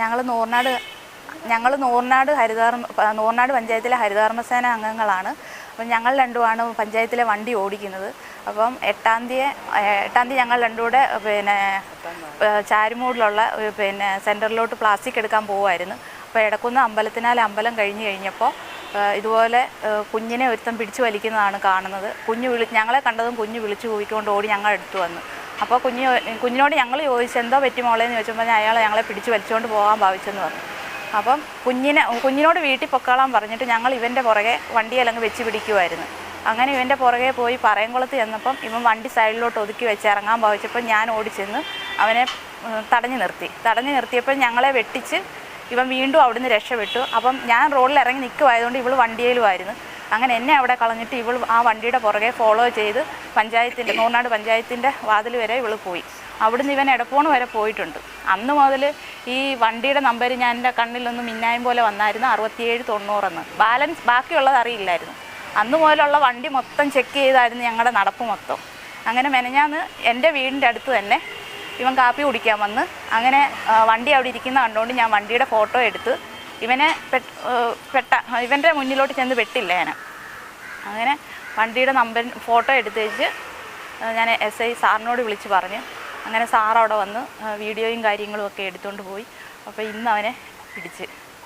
ഞങ്ങൾ നൂർനാട് ഞങ്ങൾ നൂർനാട് ഹരിതകർമ്മ നൂർനാട് പഞ്ചായത്തിലെ ഹരിതകർമ്മസേന അംഗങ്ങളാണ്. അപ്പം ഞങ്ങൾ രണ്ടുമാണ് പഞ്ചായത്തിലെ വണ്ടി ഓടിക്കുന്നത്. അപ്പം എട്ടാം തീയതി എട്ടാം തീയതി ഞങ്ങൾ രണ്ടും കൂടെ പിന്നെ ചാരുമൂടിലുള്ള പിന്നെ സെന്ററിലോട്ട് പ്ലാസ്റ്റിക് എടുക്കാൻ പോവായിരുന്നു അപ്പോൾ ഇടക്കുന്ന അമ്പലത്തിനാൽ അമ്പലം കഴിഞ്ഞ് കഴിഞ്ഞപ്പോൾ ഇതുപോലെ കുഞ്ഞിനെ ഒരുത്തം പിടിച്ചു വലിക്കുന്നതാണ് കാണുന്നത്. കുഞ്ഞ് വിളി ഞങ്ങളെ കണ്ടതും കുഞ്ഞ് വിളിച്ചു കൂവിക്കൊണ്ട് ഓടി ഞങ്ങൾ എടുത്തു വന്നു. അപ്പോൾ കുഞ്ഞ് കുഞ്ഞിനോട് ഞങ്ങൾ ചോദിച്ചു എന്തോ പറ്റി മോളേന്ന് ചോദിച്ചപ്പോൾ അയാൾ ഞങ്ങളെ പിടിച്ച് വലിച്ചുകൊണ്ട് പോകാൻ ഭാവിച്ചെന്ന് പറഞ്ഞു. അപ്പം കുഞ്ഞിനെ കുഞ്ഞിനോട് വീട്ടിൽ പൊക്കോളാൻ പറഞ്ഞിട്ട് ഞങ്ങൾ ഇവന്റെ പുറകെ വണ്ടി അല്ലെങ്കിൽ വെച്ച് പിടിക്കുമായിരുന്നു അങ്ങനെ ഇവന്റെ പുറകെ പോയി പറയംകുളത്ത് ചെന്നപ്പം ഇവൻ വണ്ടി സൈഡിലോട്ട് ഒതുക്കി വെച്ച് ഇറങ്ങാൻ ഭാവിച്ചപ്പോൾ ഞാൻ ഓടിച്ചെന്ന് അവനെ തടഞ്ഞു നിർത്തി. തടഞ്ഞു നിർത്തിയപ്പോൾ ഞങ്ങളെ വെട്ടിച്ച് ഇവൻ വീണ്ടും അവിടുന്ന് രക്ഷപ്പെട്ടു. അപ്പം ഞാൻ റോഡിൽ ഇറങ്ങി നിൽക്കുമായതുകൊണ്ട് ഇവൾ വണ്ടിയിലുമായിരുന്നു. അങ്ങനെ എന്നെ അവിടെ കളഞ്ഞിട്ട് ഇവൾ ആ വണ്ടിയുടെ പുറകെ ഫോളോ ചെയ്ത് പഞ്ചായത്തിന്റെ നൂർനാട് പഞ്ചായത്തിന്റെ വാതിൽ വരെ ഇവൾ പോയി. അവിടുന്ന് ഇവൻ എടപ്പോണ് വരെ പോയിട്ടുണ്ട്. അന്ന് മുതൽ ഈ വണ്ടിയുടെ നമ്പർ ഞാൻ എന്റെ കണ്ണിലൊന്ന് മിന്നായം പോലെ വന്നായിരുന്നു അറുപത്തിയേഴ് തൊണ്ണൂറെന്ന്. ബാലൻസ് ബാക്കിയുള്ളത് അറിയില്ലായിരുന്നു. അന്ന് മുതലുള്ള വണ്ടി മൊത്തം ചെക്ക് ചെയ്തായിരുന്നു ഞങ്ങളുടെ നടപ്പ് മൊത്തം. അങ്ങനെ മെനഞ്ഞാന്ന് എന്റെ വീടിന്റെ അടുത്ത് തന്നെ ഇവൻ കാപ്പി കുടിക്കാൻ വന്ന് അങ്ങനെ വണ്ടി അവിടെ ഇരിക്കുന്ന കണ്ടുകൊണ്ട് ഞാൻ വണ്ടിയുടെ ഫോട്ടോ എടുത്ത് ഇവനെ പെട്ട് ഇവന്റെ മുന്നിലോട്ട് ചെന്ന് പെട്ടില്ല ഞാൻ. അങ്ങനെ വണ്ടിയുടെ നമ്പർ ഫോട്ടോ എടുത്ത് വെച്ച് ഞാൻ എസ് ഐ സാറിനോട് വിളിച്ച് പറഞ്ഞു. അങ്ങനെ സാർ അവിടെ വന്ന് വീഡിയോയും കാര്യങ്ങളും ഒക്കെ എടുത്തുകൊണ്ട് പോയി. അപ്പോൾ ഇന്ന് അവനെ പിടിച്ച്.